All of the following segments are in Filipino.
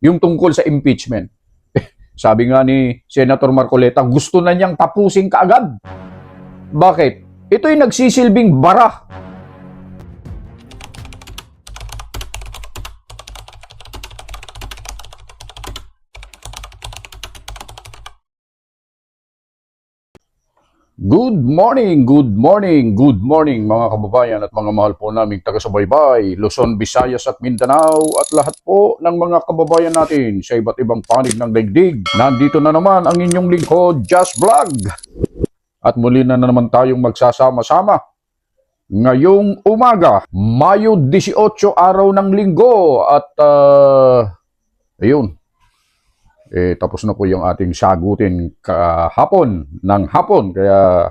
yung tungkol sa impeachment. Sabi nga ni Senator Marcoleta, gusto na niyang tapusin kaagad. Bakit? Ito'y nagsisilbing bara. Good morning, good morning, good morning mga kababayan at mga mahal po naming taga-subaybay, Luzon, Visayas at Mindanao at lahat po ng mga kababayan natin sa iba't ibang panig ng daigdig. Nandito na naman ang inyong lingkod, Just Vlog. At muli na, na naman tayong magsasama-sama. Ngayong umaga, Mayo 18 araw ng linggo at uh, ayun, eh, tapos na po yung ating sagutin kahapon ng hapon. Kaya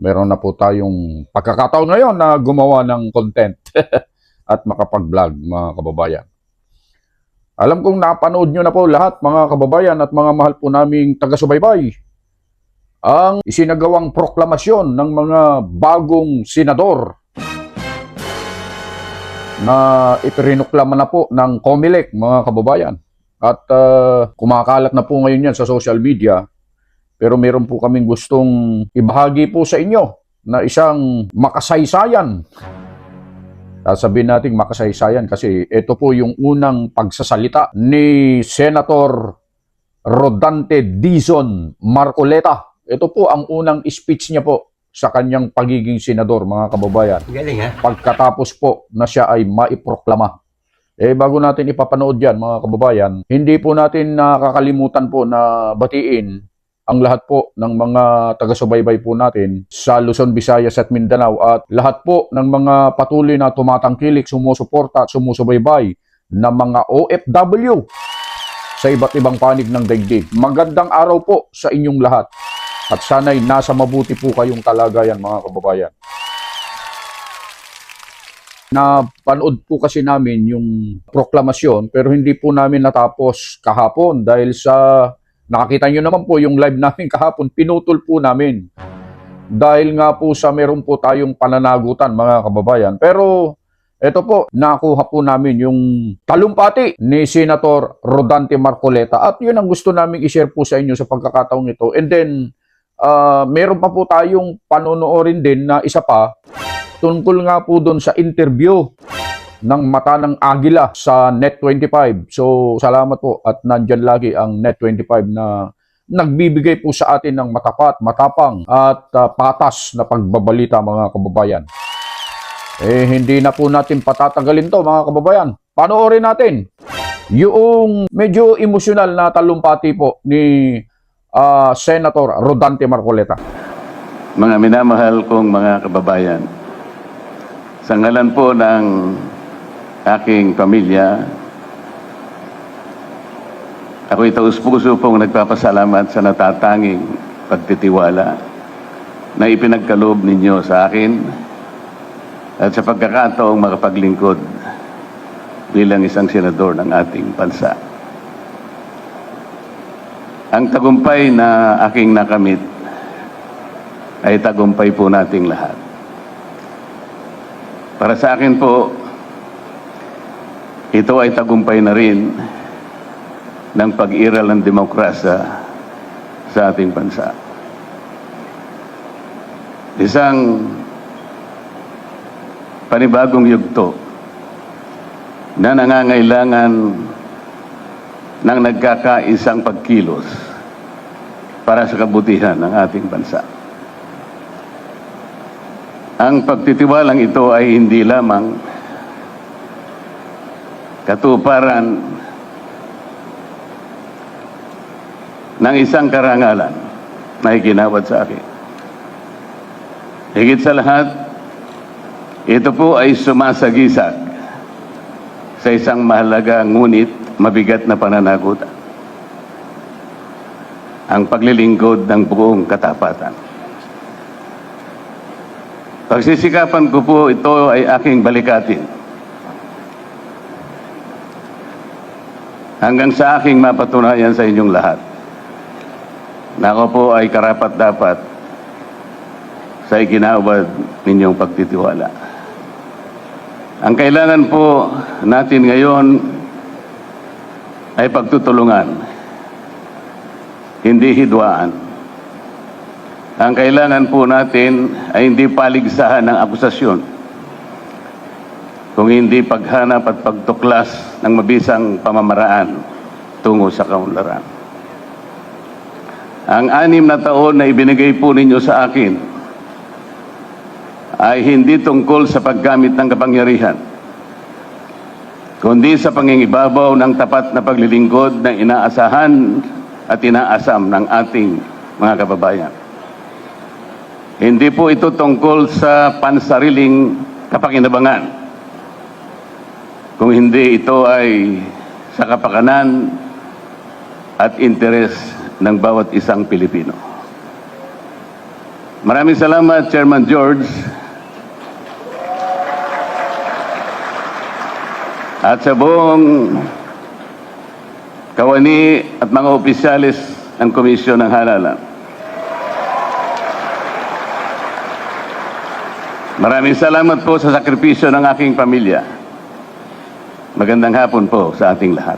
meron na po tayong pagkakataon ngayon na gumawa ng content at makapag-vlog mga kababayan. Alam kong napanood nyo na po lahat mga kababayan at mga mahal po naming taga-subaybay ang isinagawang proklamasyon ng mga bagong senador na ipirinuklama na po ng COMELEC mga kababayan. At uh, kumakalat na po ngayon yan sa social media. Pero meron po kaming gustong ibahagi po sa inyo na isang makasaysayan. Sasabihin natin makasaysayan kasi ito po yung unang pagsasalita ni Senator Rodante Dizon Marcoleta. Ito po ang unang speech niya po sa kanyang pagiging senador, mga kababayan. Galing ha? Pagkatapos po na siya ay maiproklama. Eh, bago natin ipapanood yan, mga kababayan, hindi po natin nakakalimutan po na batiin ang lahat po ng mga taga-subaybay po natin sa Luzon, Visayas at Mindanao. At lahat po ng mga patuloy na tumatangkilik, sumusuporta at sumusubaybay na mga OFW sa iba't ibang panig ng daigdig. Magandang araw po sa inyong lahat. At sana'y nasa mabuti po kayong kalagayan mga kababayan na panood po kasi namin yung proklamasyon pero hindi po namin natapos kahapon dahil sa nakakita nyo naman po yung live namin kahapon pinutol po namin. Dahil nga po sa meron po tayong pananagutan mga kababayan. Pero ito po nakuha po namin yung talumpati ni Senator Rodante Marcoleta. At yun ang gusto namin i-share po sa inyo sa pagkakataong ito. And then uh, meron pa po tayong panonoorin din na isa pa tungkol nga po doon sa interview ng mata ng agila sa Net25. So, salamat po at nandyan lagi ang Net25 na nagbibigay po sa atin ng matapat, matapang at uh, patas na pagbabalita mga kababayan. Eh, hindi na po natin patatagalin to mga kababayan. Panoorin natin yung medyo emosyonal na talumpati po ni uh, Senator Rodante Marcoleta. Mga minamahal kong mga kababayan, sa ngalan po ng aking pamilya, ako'y taus-puso pong nagpapasalamat sa natatanging pagtitiwala na ipinagkaloob ninyo sa akin at sa pagkakataong makapaglingkod bilang isang senador ng ating bansa. Ang tagumpay na aking nakamit ay tagumpay po nating lahat. Para sa akin po, ito ay tagumpay na rin ng pag-iral ng demokrasya sa ating bansa. Isang panibagong yugto na nangangailangan ng nagkakaisang pagkilos para sa kabutihan ng ating bansa. Ang pagtitiwalang ito ay hindi lamang katuparan ng isang karangalan na iginawad sa akin. Higit sa lahat, ito po ay sumasagisag sa isang mahalaga ngunit mabigat na pananagutan. Ang paglilingkod ng buong katapatan. Pagsisikapan ko po ito ay aking balikatin. Hanggang sa aking mapatunayan sa inyong lahat na ako po ay karapat dapat sa iginawad ninyong pagtitiwala. Ang kailangan po natin ngayon ay pagtutulungan, hindi hidwaan. Ang kailangan po natin ay hindi paligsahan ng akusasyon, kung hindi paghanap at pagtuklas ng mabisang pamamaraan tungo sa kaunlaran. Ang anim na taon na ibinigay po ninyo sa akin ay hindi tungkol sa paggamit ng kapangyarihan, kundi sa pangingibabaw ng tapat na paglilingkod na inaasahan at inaasam ng ating mga kababayan. Hindi po ito tungkol sa pansariling kapakinabangan, kung hindi ito ay sa kapakanan at interes ng bawat isang Pilipino. Maraming salamat, Chairman George. At sa buong kawani at mga opisyalis ng Komisyon ng Halalan. Maraming salamat po sa sakripisyo ng aking pamilya. Magandang hapon po sa ating lahat.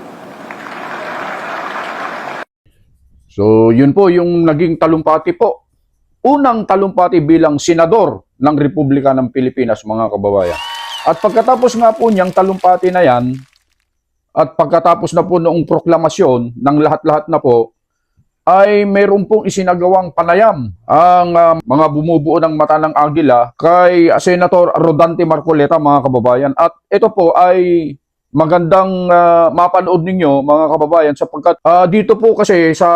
So, yun po yung naging talumpati po. Unang talumpati bilang senador ng Republika ng Pilipinas, mga kababayan. At pagkatapos nga po niyang talumpati na yan, at pagkatapos na po noong proklamasyon ng lahat-lahat na po, ay mayroon pong isinagawang panayam ang ah, mga bumubuo ng mata ng agila kay Senator Rodante Marcoleta, mga kababayan. At ito po ay magandang ah, mapanood ninyo mga kababayan sapagkat ah, dito po kasi sa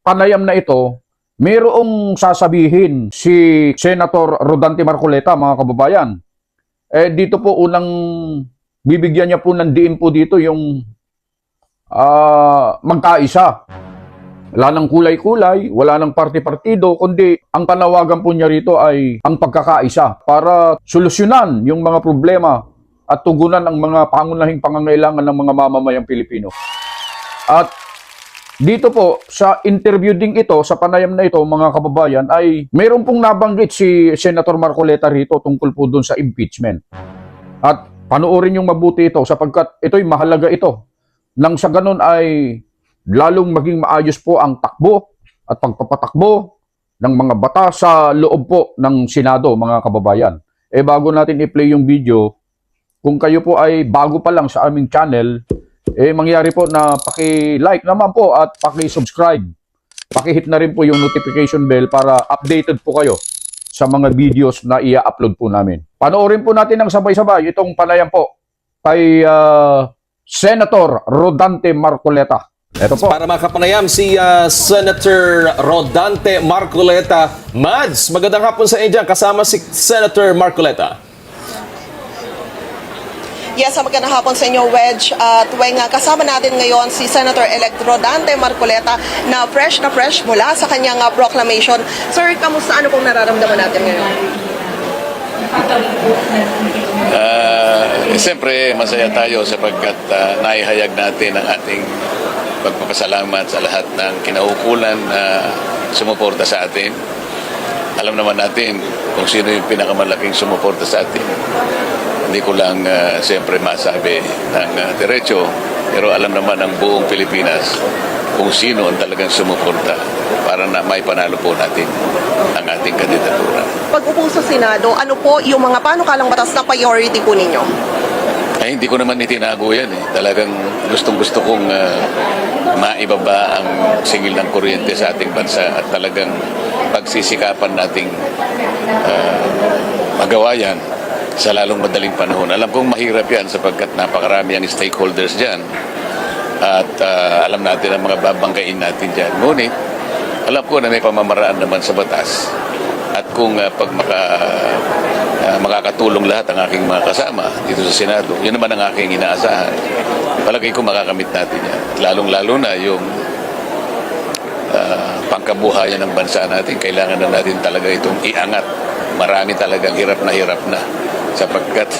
panayam na ito mayroong sasabihin si Senator Rodante Marcoleta mga kababayan. Eh dito po unang bibigyan niya po ng diin po dito yung ah, magkaisa. Wala ng kulay-kulay, wala ng parti-partido, kundi ang panawagan po niya rito ay ang pagkakaisa para solusyonan yung mga problema at tugunan ang mga pangunahing pangangailangan ng mga mamamayang Pilipino. At dito po, sa interview ding ito, sa panayam na ito, mga kababayan, ay mayroon pong nabanggit si Senator Marcoleta rito tungkol po dun sa impeachment. At panoorin yung mabuti ito sapagkat ito'y mahalaga ito. Nang sa ganun ay lalong maging maayos po ang takbo at pagpapatakbo ng mga bata sa loob po ng Senado, mga kababayan. Eh bago natin i-play yung video, kung kayo po ay bago pa lang sa aming channel, eh mangyari po na paki-like naman po at paki-subscribe. Paki-hit na rin po yung notification bell para updated po kayo sa mga videos na i-upload po namin. Panoorin po natin ng sabay-sabay itong panayam po kay ah, Senator Rodante Marcoleta. Ito po. Para makapanayam si ah, Senator Rodante Marcoleta. Mads, magandang hapon sa inyo. Kasama si Senator Marcoleta. Yes, ah, magandang hapon sa inyo, Wedge. At tuwing ah, kasama natin ngayon si Senator-elect Rodante Marcoleta na fresh na fresh mula sa kanyang ah, proclamation. Sir, kamusta? Ano pong nararamdaman natin ngayon? Ah, Siyempre, masaya tayo sapagkat ah, naihayag natin ang ating pagpapasalamat sa lahat ng kinaukulan na sumuporta sa atin. Alam naman natin kung sino yung pinakamalaking sumuporta sa atin. Hindi ko lang ah, siyempre masabi ng ah, diretso, pero alam naman ng buong Pilipinas kung sino ang talagang sumuporta para na may panalo po natin ang ating kandidatura. Pag upo sa Senado, ano po yung mga panukalang batas na priority po ninyo? Ay, hindi ko naman itinago yan eh. Talagang gustong gusto kong ah, maibaba ang singil ng kuryente sa ating bansa at talagang pagsisikapan nating ah, magawa yan sa lalong madaling panahon. Alam kong mahirap yan sapagkat napakarami ang stakeholders dyan at ah, alam natin ang mga babangkain natin dyan. Ngunit, alam ko na may pamamaraan naman sa batas at kung ah, pag maka, makakatulong lahat ang aking mga kasama dito sa Senado, yun naman ang aking inaasahan. Palagay ko makakamit natin yan. Lalong-lalo na yung ah, pangkabuhayan ng bansa natin, kailangan na natin talaga itong iangat. Marami talagang hirap na hirap na sapagkat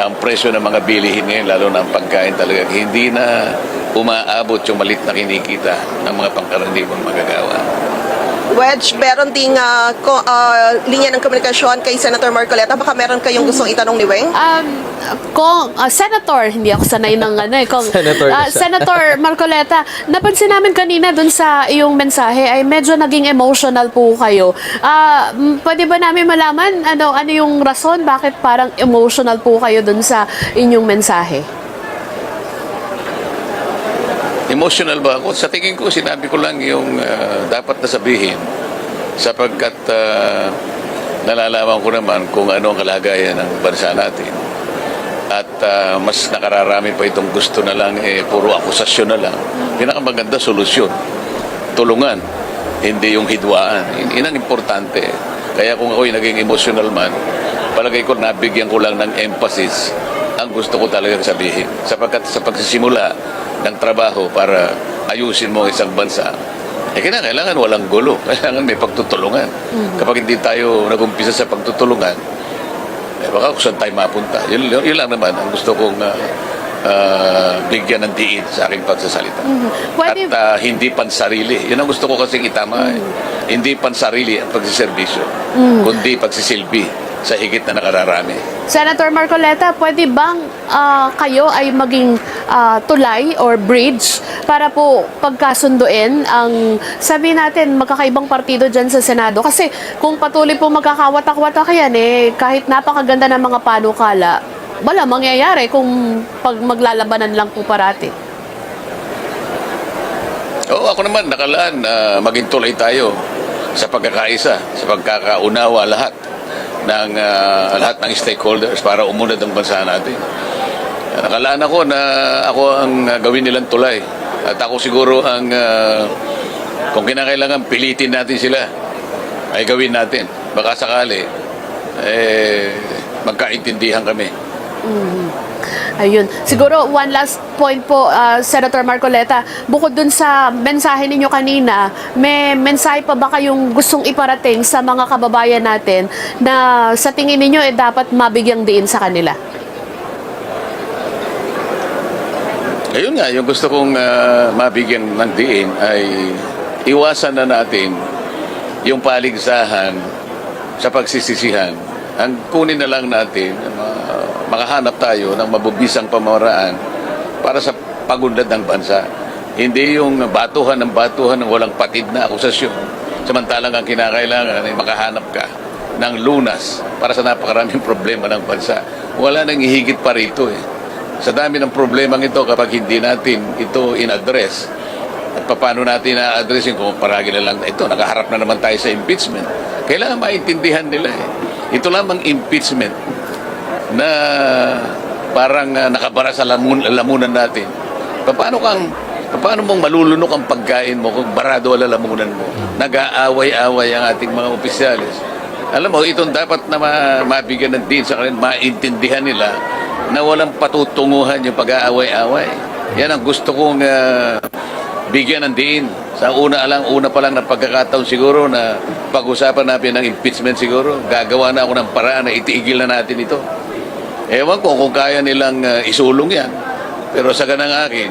ang presyo ng mga bilihin ngayon, lalo na ang pagkain talaga, hindi na umaabot yung malit na kinikita ng mga pangkaraniwang magagawa. Wedge, meron ding ah, ko- ah, linya ng komunikasyon kay Senator Marcoleta. Baka meron kayong gustong itanong ni Weng? Um, kung ah, Senator, hindi ako sanay ng ano eh. Kung, Senator na siya. Senator Marcoleta, napansin namin kanina dun sa iyong mensahe ay medyo naging emotional po kayo. Ah, mm, pwede ba namin malaman ano ano yung rason bakit parang emotional po kayo dun sa inyong mensahe? Emotional ba ako? Sa tingin ko, sinabi ko lang yung ah, dapat na sabihin sapagkat ah, nalalaman ko naman kung ano ang kalagayan ng bansa natin. At ah, mas nakararami pa itong gusto na lang, eh, puro akusasyon na lang. Pinakamaganda solusyon. Tulungan, hindi yung hidwaan. Yun ang importante. Kaya kung ako'y naging emotional man, palagay ko nabigyan ko lang ng emphasis ang gusto ko talagang sabihin. Sapagkat sa pagsisimula ng trabaho para ayusin mo ang isang bansa, eh kailangan walang gulo. Kailangan may pagtutulungan. Kapag hindi tayo nagumpisa sa pagtutulungan, eh baka kung saan tayo mapunta. Yun, yun, yun lang naman ang gusto kong ah, ah, bigyan ng diin sa aking pagsasalita. Pwede- At ah, hindi pansarili. Yun ang gusto ko kasing itama. eh. Hindi pansarili ang pagsiservisyo, kundi pagsisilbi sa higit na nakararami. Senator Marcoleta, pwede bang ah, kayo ay maging ah, tulay or bridge para po pagkasunduin ang sabi natin magkakaibang partido dyan sa Senado? Kasi kung patuloy po magkakawatak-watak yan eh, kahit napakaganda ng mga panukala, wala mangyayari kung pag maglalabanan lang po parati. Oo, ako naman nakalaan na maging tuloy tayo sa pagkakaisa, sa pagkakaunawa lahat ng ah, lahat ng stakeholders para umunad ang bansa natin. Nakalaan ako na ako ang ah, gawin nilang tulay. At ako siguro ang ah, kung kinakailangan pilitin natin sila ay gawin natin. Baka sakali eh magkaintindihan kami. Ayun. Siguro one last point po, ah, Senator Marcoleta. Bukod dun sa mensahe ninyo kanina, may mensahe pa ba kayong gustong iparating sa mga kababayan natin na sa tingin ninyo eh dapat mabigyang diin sa kanila? Ayun nga, yung gusto kong ah, mabigyan ng diin ay iwasan na natin yung paligsahan sa pagsisisihan. Ang kunin na lang natin, uh, makahanap tayo ng mabubisang pamamaraan para sa pagundad ng bansa. Hindi yung batuhan ng batuhan ng walang patid na akusasyon. Samantalang ang kinakailangan ay makahanap ka ng lunas para sa napakaraming problema ng bansa. Wala nang ihigit pa rito eh sa dami ng problemang ito kapag hindi natin ito in-address at paano natin na-address yung kung paragi na lang ito, nakaharap na naman tayo sa impeachment. Kailangan maintindihan nila eh. Ito lamang impeachment na parang uh, nakabara sa lamun, lamunan natin. Paano kang paano mong malulunok ang pagkain mo kung barado ang lalamunan mo? Nag-aaway-away ang ating mga opisyalis. Alam mo, itong dapat na ma- mabigyan ng din sa kanila, maintindihan nila na walang patutunguhan yung pag-aaway-away. Yan ang gusto kong ah, bigyan ng diin. Sa una lang, una pa lang na pagkakataon siguro na pag-usapan natin ng impeachment siguro, gagawa na ako ng paraan na itiigil na natin ito. Ewan ko kung kaya nilang ah, isulong yan. Pero sa ganang akin,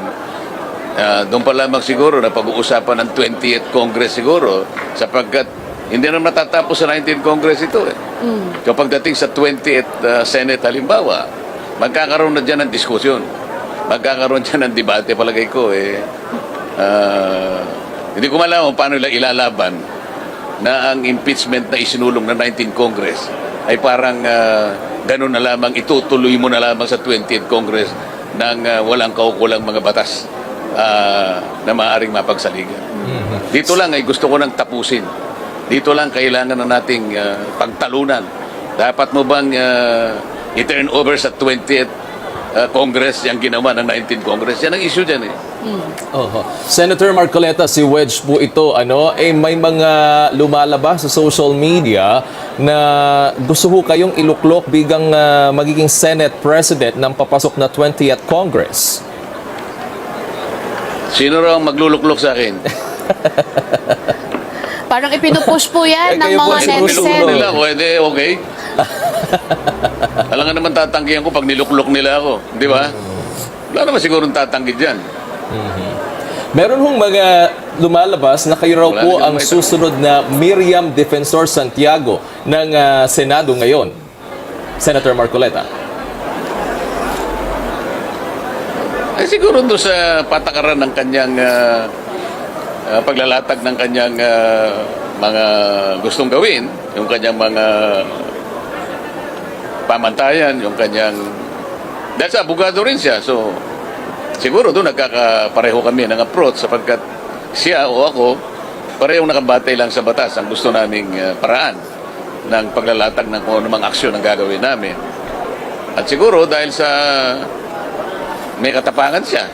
ah, doon pa lamang siguro na pag-uusapan ng 20th Congress siguro sapagkat hindi na matatapos sa 19th Congress ito eh. Kapag dating sa 20th uh, Senate halimbawa, magkakaroon na dyan ng diskusyon. Magkakaroon dyan ng debate palagay ko eh. ah, hindi ko malaman paano ilalaban na ang impeachment na isinulong ng 19th Congress ay parang ah, ganun na lamang itutuloy mo na lamang sa 20th Congress ng ah, walang kaukulang mga batas ah, na maaaring mapagsaligan. Dito lang ay gusto ko nang tapusin. Dito lang kailangan na nating ah, pagtalunan. Dapat mo bang ah, i-turn over sa 20th ah, Congress yung ginawa ng 19th Congress? Yan ang issue dyan eh. Oho. Senator Marcoleta, si Wedge po ito, ano, eh may mga lumalabas sa social media na gusto ho kayong iluklok bigang ah, magiging Senate President ng papasok na 20th Congress. Sino raw ang magluluklok sa akin? Parang ipinupush po yan Eh, ng kayo po, mga eh, Kung netizen. nila ako, edi okay. Alam nga naman tatanggihan ko pag niluklok nila ako. Di ba? Wala naman siguro tatanggi dyan. Meron hong mga lumalabas na kayo raw Wala po ang susunod na Miriam Defensor Santiago ng ah, Senado ngayon. Senator Marcoleta. Ay siguro doon sa patakaran ng kanyang ah, ah, paglalatag ng kanyang ah, mga gustong gawin, yung kanyang mga pamantayan, yung kanyang... Dahil sa abogado rin siya, so siguro doon nagkakapareho kami ng approach sapagkat siya o ako parehong nakabatay lang sa batas ang gusto naming ah, paraan ng paglalatag ng kung anumang aksyon ang gagawin namin. At siguro dahil sa may katapangan siya.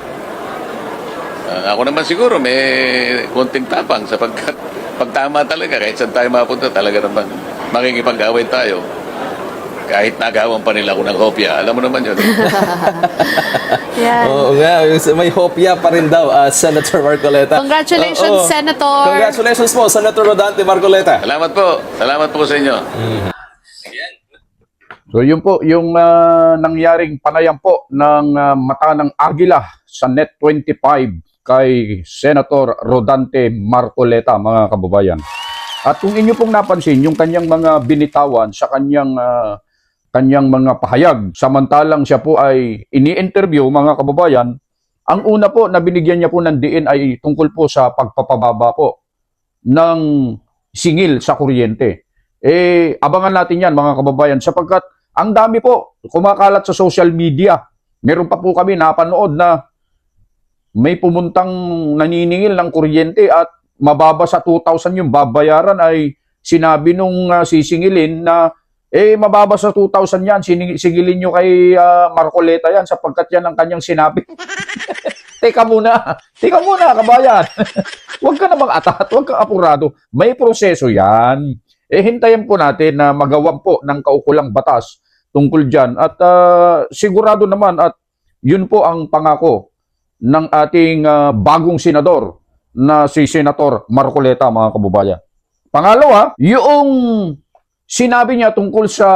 Ah, ako naman siguro may konting tapang sapagkat pag tama talaga, kahit saan tayo mapunta, talaga naman makikipag-away tayo. Kahit nagawan pa nila ako ng kopya. Alam mo naman yun. Yan. Oo nga, may hopya pa rin daw, ah, Senator Marcoleta. Congratulations, Oo. Senator. Congratulations po, Senator Rodante Marcoleta. Salamat po. Salamat po sa inyo. So yun po, yung ah, nangyaring panayam po ng ah, mata ng Agila sa Net 25 kay Senator Rodante Marcoleta, mga kababayan. At kung inyo pong napansin, yung kanyang mga binitawan sa kanyang ah, kanyang mga pahayag, samantalang siya po ay ini-interview, mga kababayan, ang una po na binigyan niya po ng diin ay tungkol po sa pagpapababa po ng singil sa kuryente. Eh, abangan natin yan mga kababayan sapagkat ang dami po kumakalat sa social media. Meron pa po kami napanood na may pumuntang naniningil ng kuryente at mababa sa 2,000 yung babayaran ay sinabi nung ah, sisingilin na eh mababa sa 2,000 yan, singilin nyo kay ah, Marcoleta yan sapagkat yan ang kanyang sinabi. Teka muna, teka muna kabayan. huwag ka namang atat, huwag kang apurado. May proseso yan. Eh hintayin po natin na magawan po ng kaukulang batas tungkol dyan. At ah, sigurado naman at yun po ang pangako ng ating ah, bagong senador na si Senator Marcoleta mga kababayan. Pangalawa, yung sinabi niya tungkol sa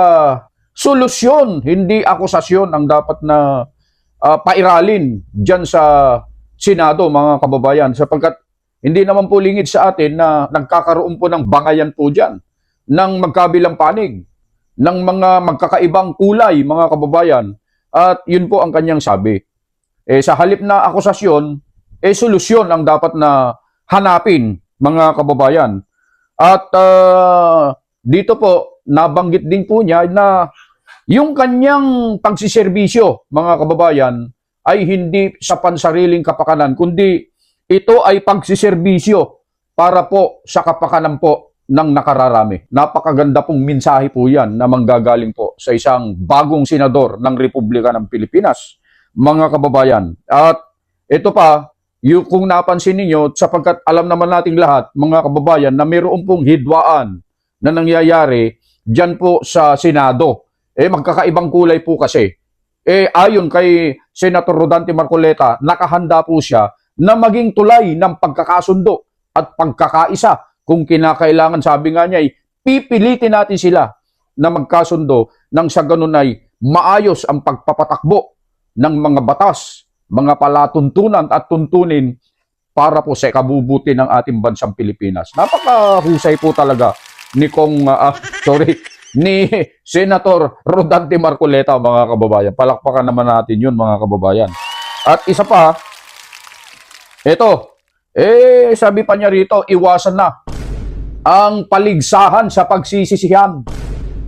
solusyon, hindi akusasyon ang dapat na ah, pairalin dyan sa Senado mga kababayan sapagkat hindi naman po lingid sa atin na nagkakaroon po ng bangayan po dyan ng magkabilang panig ng mga magkakaibang kulay mga kababayan at yun po ang kanyang sabi. Eh, sa halip na akusasyon, eh solusyon ang dapat na hanapin mga kababayan. At ah, dito po, nabanggit din po niya na yung kanyang pagsiservisyo, mga kababayan, ay hindi sa pansariling kapakanan, kundi ito ay pagsiservisyo para po sa kapakanan po ng nakararami. Napakaganda pong mensahe po yan na manggagaling po sa isang bagong senador ng Republika ng Pilipinas, mga kababayan. At ito pa, yung kung napansin ninyo, sapagkat alam naman nating lahat, mga kababayan, na mayroon pong hidwaan na nangyayari dyan po sa Senado. Eh, magkakaibang kulay po kasi. Eh, ayon kay Senator Rodante Marcoleta, nakahanda po siya na maging tulay ng pagkakasundo at pagkakaisa. Kung kinakailangan, sabi nga niya, eh, pipilitin natin sila na magkasundo nang sa ganun ay maayos ang pagpapatakbo ng mga batas, mga palatuntunan at tuntunin para po sa kabubuti ng ating bansang Pilipinas. Napakahusay po talaga ni Kong, ah, sorry, ni Senator Rodante Marcoleta, mga kababayan. Palakpakan naman natin yun, mga kababayan. At isa pa, eto, eh, sabi pa niya rito, iwasan na ang paligsahan sa pagsisisihan.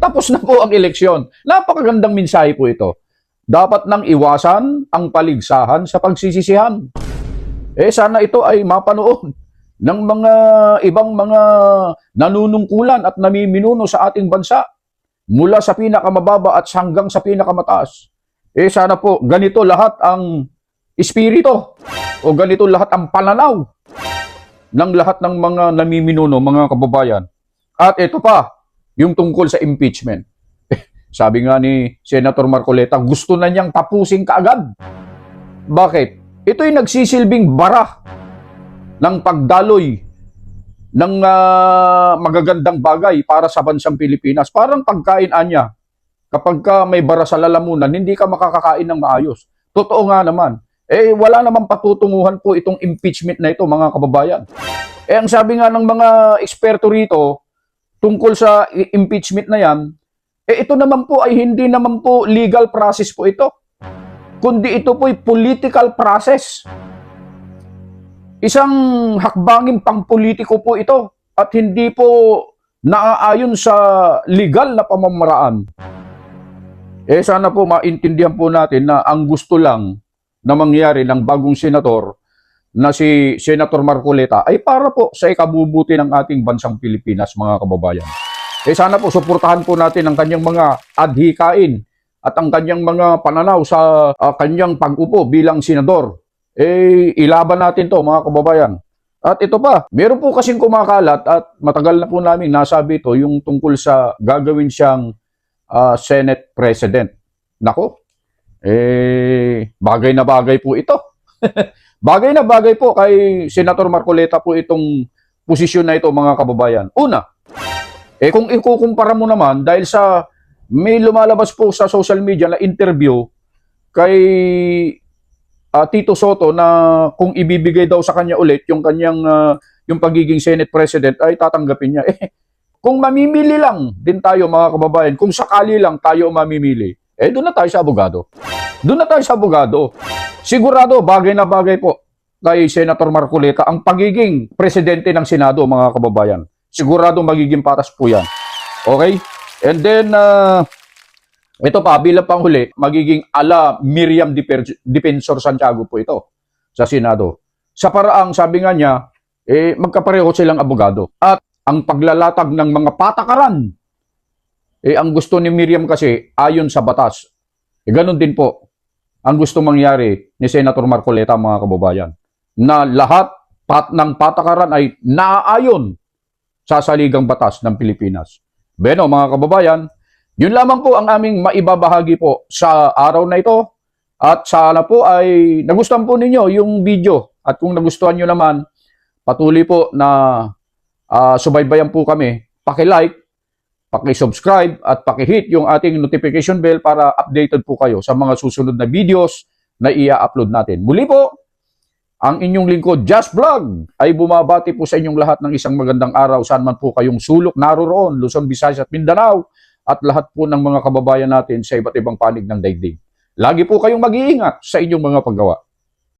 Tapos na po ang eleksyon. Napakagandang mensahe po ito. Dapat nang iwasan ang paligsahan sa pagsisisihan. Eh sana ito ay mapanood ng mga ibang mga nanunungkulan at namiminuno sa ating bansa mula sa pinakamababa at hanggang sa pinakamataas. Eh sana po ganito lahat ang espiritu o ganito lahat ang pananaw ng lahat ng mga namiminuno, mga kababayan. At ito pa, yung tungkol sa impeachment. Sabi nga ni Senator Marcoleta, gusto na niyang tapusin kaagad. Bakit? Ito'y nagsisilbing bara ng pagdaloy ng ah, magagandang bagay para sa bansang Pilipinas. Parang pagkain anya. Kapag ka may bara sa lalamunan, hindi ka makakakain ng maayos. Totoo nga naman. Eh, wala namang patutunguhan po itong impeachment na ito, mga kababayan. Eh, ang sabi nga ng mga eksperto rito, tungkol sa impeachment na yan, eh, ito naman po ay hindi naman po legal process po ito. Kundi ito po ay political process. Isang hakbangin pang politiko po ito at hindi po naaayon sa legal na pamamaraan. Eh sana po maintindihan po natin na ang gusto lang na mangyari ng bagong senator na si Senator Marcoleta ay para po sa ikabubuti ng ating bansang Pilipinas mga kababayan. Eh sana po suportahan po natin ang kanyang mga adhikain at ang kanyang mga pananaw sa ah, kanyang pag-upo bilang senador. Eh ilaban natin to mga kababayan. At ito pa, meron po kasing kumakalat at matagal na po namin nasabi ito yung tungkol sa gagawin siyang ah, Senate President. Nako, eh, bagay na bagay po ito. bagay na bagay po kay Senator Marcoleta po itong posisyon na ito mga kababayan. Una, eh kung ikukumpara mo naman dahil sa may lumalabas po sa social media na interview kay ah, Tito Soto na kung ibibigay daw sa kanya ulit yung kanyang ah, yung pagiging Senate President ay tatanggapin niya. Eh, kung mamimili lang din tayo mga kababayan, kung sakali lang tayo mamimili, eh doon na tayo sa abogado. Doon na tayo sa abogado. Sigurado, bagay na bagay po kay Senator Marcoleta ang pagiging presidente ng Senado, mga kababayan. Sigurado magiging patas po yan. Okay? And then, ah, ito pa, bilang panghuli, magiging ala Miriam Defensor Santiago po ito sa Senado. Sa paraang, sabi nga niya, eh, magkapareho silang abogado. At ang paglalatag ng mga patakaran, eh, ang gusto ni Miriam kasi, ayon sa batas, eh, ganun din po ang gusto mangyari ni Senator Marcoleta, mga kababayan, na lahat pat ng patakaran ay naaayon sa saligang batas ng Pilipinas. Beno, mga kababayan, yun lamang po ang aming maibabahagi po sa araw na ito. At sana po ay nagustuhan po ninyo yung video. At kung nagustuhan nyo naman, patuloy po na ah, subaybayan po kami. Paki-like, paki-subscribe at paki-hit yung ating notification bell para updated po kayo sa mga susunod na videos na ia-upload natin. Muli po, ang inyong lingkod, Just Vlog, ay bumabati po sa inyong lahat ng isang magandang araw saan man po kayong sulok naroroon, Luzon, Visayas at Mindanao at lahat po ng mga kababayan natin sa iba't ibang panig ng daigdig. Lagi po kayong mag-iingat sa inyong mga paggawa.